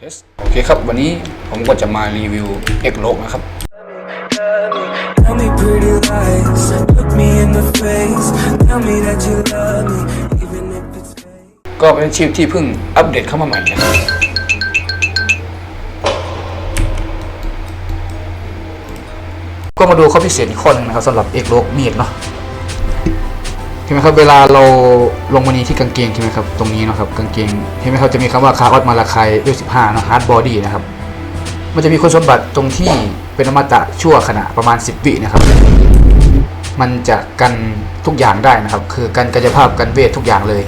เทสโอเคครับ วันนี้ผมก็จะมารีวิวเอกโลกนะครับ Tell me pretty lies, look me in the face. Tell me that you love me, even if it's fake. ก็เป็นอาชีพที่เพิ่งอัปเดตเข้ามาใหม่นะครับก็มาดูข้อพิเศษอีกข้อหนึงนะครับสำหรับเอกโลกมีดเนาะเห็นไหมครับเวลาเราลงมานีที่กางเกงใช่ไหมครับตรงนี้นะครับกางเกงเห็นไหมครับจะมีคำว่าคาร์ออดมาลาคายด้วย15เนาะฮาร์ดบอดี้นะครับมันจะมีคุณสมบัติตรงที่เป็นอมตะชั่วขณะประมาณ 10 วินะครับ มันจะกันทุกอย่างได้นะครับ คือกันกายภาพกันเวททุกอย่างเลย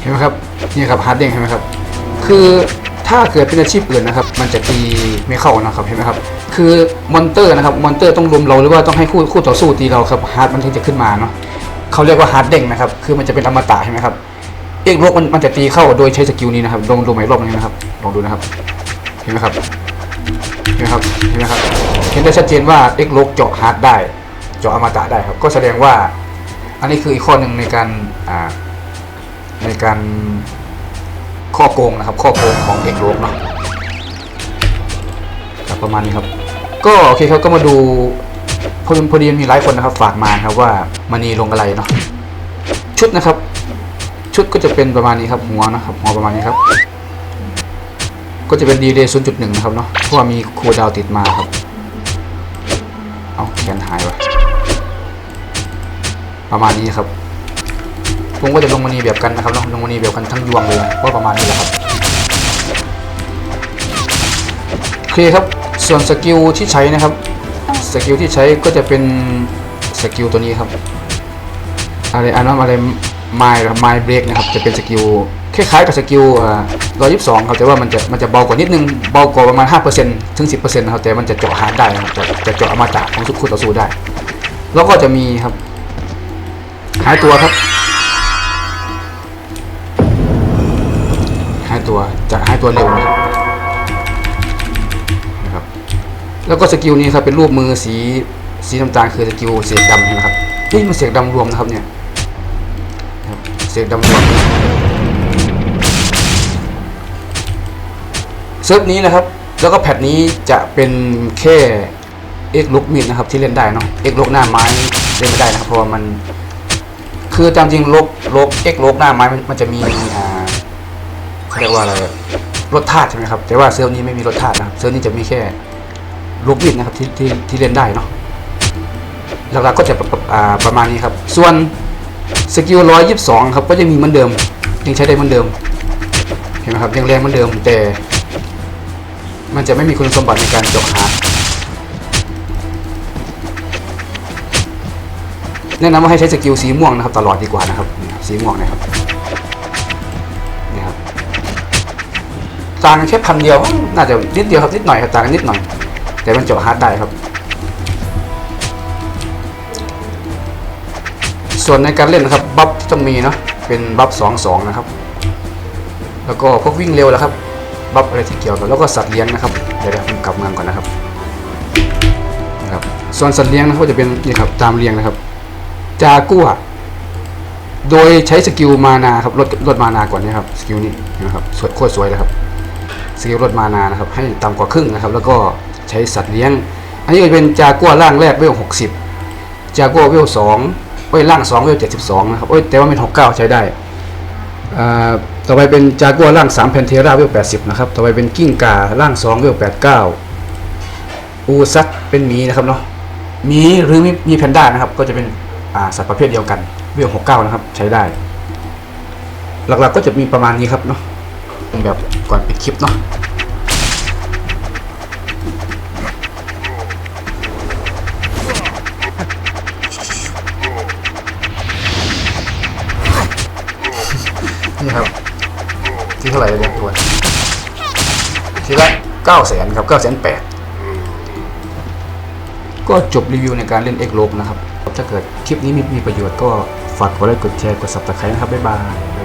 เห็นไหมครับนี่ครับฮาร์ดเด้งเห็นไหมครับ คือ ถ้าเกิดเป็นอาชีพอื่นนะครับ มันจะตีไม่เข้านะครับเห็นไหมครับ คือมอนเตอร์นะครับมอนเตอร์ต้องรุมเราหรือว่าต้องให้คู่คู่ต่อสู้ตีเราครับฮาร์ดมันถึงจะขึ้นมาเนาะเขาเรียกว่าฮาร์ดเด้งนะครับ คือมันจะเป็นอมตะเห็นไหมครับ เอกโลกมันมันจะตีเข้าโดยใช้สกิลนี้นะครับลองดูใหม่รอบนึงนะครับลองดูนะครับ เห็นไหมครับ เห็นไหมครับ เห็นไหมครับ เห็นได้ชัดเจนว่าเอกโลกเจาะฮาร์ดได้ เจาะอมตะได้ครับ ก็แสดงว่า อันนี้คืออีกข้อหนึ่งในการอ่าในการ ข้อโกงนะครับ ข้อโกงของเอกโลกเนาะครับประมาณนี้ครับ ก็โอเคครับก็มาดูพอดีพอดีมีหลายคนนะครับ ฝากมาครับว่ามันีลงอะไรเนาะชุดนะครับ ชุดก็จะเป็นประมาณนี้ครับหัวนะครับหัวประมาณนี้ครับ ก็จะเป็นดีเลย์0.1นจุดหนึ่งนะครับเนาะเพราะว่ามีคูลดาวติดมาครับเอาแขนหายวะประมาณนี้ครับ ผมก็จะลงมานีแบบกันนะครับเนาะลงมานีแบบกันทั้งยวงเลยว่าประมาณนี้แหละครับโอเคครับส่วนสกิลที่ใช้นะครับสกิลที่ใช้ก็จะเป็นสกิลตัวนี้ครับอะไรอันนั้นอะไรไมล์ไมล์เบรกนะครับจะเป็นสกิลคล้ายๆกับสกิลร้อยยี่สิบสองครับแต่ว่ามันจะมันจะเบากว่านิดนึงเบากว่าประมาณห้าเปอร์เซ็นต์ถึงสิบเปอร์เซ็นต์นะครับแต่มันจะเจาะฮาได้นะครับจะจะเจาะอมาตะของทุกคู่ต่อสู้ได้ แล้วก็จะมีครับหายตัวครับ ตัวจะหายตัวเร็วนะครับ แล้วก็สกิลนี้ครับเป็นรูปมือสีสีน้ำตาลคือสกิลเสียดำนะครับนี่มันเสียดำรวมนะครับเนี่ยเสียดำรวมเซิร์ฟนี้นะครับ แล้วก็แพทนี้จะเป็นแค่เอ็กลุกมิดนะครับที่เล่นได้เนาะเอ็กลุกหน้าไม้เล่นไม่ได้นะครับเพราะว่ามัน คือตามจริงลกลกเอ็กลกหน้าไม้มันมันจะมีอ่า เรียกว่าอะไรรถธาตุใช่ไหมครับ แต่ว่าเซิร์นี้ไม่มีรถธาตุนะครับ เซิร์นี้จะมีแค่ลูกวิดนะครับที่ที่ที่เล่นได้เนาะหลักๆก็จะประปประมาณนี้ครับ ส่วนสกิลร้อยยี่สิบสองครับก็ยังมีเหมือนเดิม ยังใช้ได้เหมือนเดิม เห็นไหมครับยังแรงเหมือนเดิม แต่ มันจะไม่มีคุณสมบัติในการเจาะหาแนะนำว่าให้ใช้สกิลสีม่วงนะครับ ตลอดดีกว่านะครับ สีม่วงนะครับ ต่างกันแค่พันเดียวน่าจะนิดเดียวครับนิดหน่อยครับต่างกันนิดหน่อย แต่มันเจาะฮาร์ดได้ครับ ส่วนในการเล่นนะครับบัฟที่ต้องมีเนาะเป็นบัฟสองสองนะครับ แล้วก็พวกวิ่งเร็วแล้วครับบัฟอะไรที่เกี่ยวกับแล้วก็สัตว์เลี้ยงนะครับเดี๋ยวเดี๋ยวผมกลับเมืองก่อนนะครับนะครับ ส่วนสัตว์เลี้ยงนะครับก็จะเป็นนี่ครับตามเรียงนะครับ จากัวโดยใช้สกิลมานาครับลดลดมานาก่อนนะครับสกิลนี้นะครับสวยโคตรสวยเลยครับ สกิลลดมานานะครับให้ต่ำกว่าครึ่งนะครับ แล้วก็ใช้สัตว์เลี้ยง อันนี้ก็เป็นจากัวร่างแรกเวลหกสิบจากัวเวลสองเอ้ยร่างสองเวลเจ็ดสิบสองนะครับเอ้ยแต่ว่าเป็นหกเก้าใช้ได้ต่อไปเป็นจากัวร่างสามแพนเทราเวลแปดสิบนะครับต่อไปเป็นกิ้งก่าร่างสองเวลแปดเก้าอูซัตเป็นหมีนะครับเนาะหมีหรือมีมีแพนด้านะครับ ก็จะเป็นสัตว์ประเภทเดียวกันเวลหกเก้านะครับใช้ได้ หลักๆก็จะมีประมาณนี้ครับเนาะ แบบก่อนปิดคลิปเนาะนี่ครับ ที่เท่าไหร่เนี่ยตัวทีละเก้าแสนครับเก้าแสนแปดก็จบรีวิวในการเล่น X โลกนะครับ ถ้าเกิดคลิปนี้มีมีประโยชน์ก็ฝากกดไลค์กดแชร์กด subscribe นะครับ บ๊ายบาย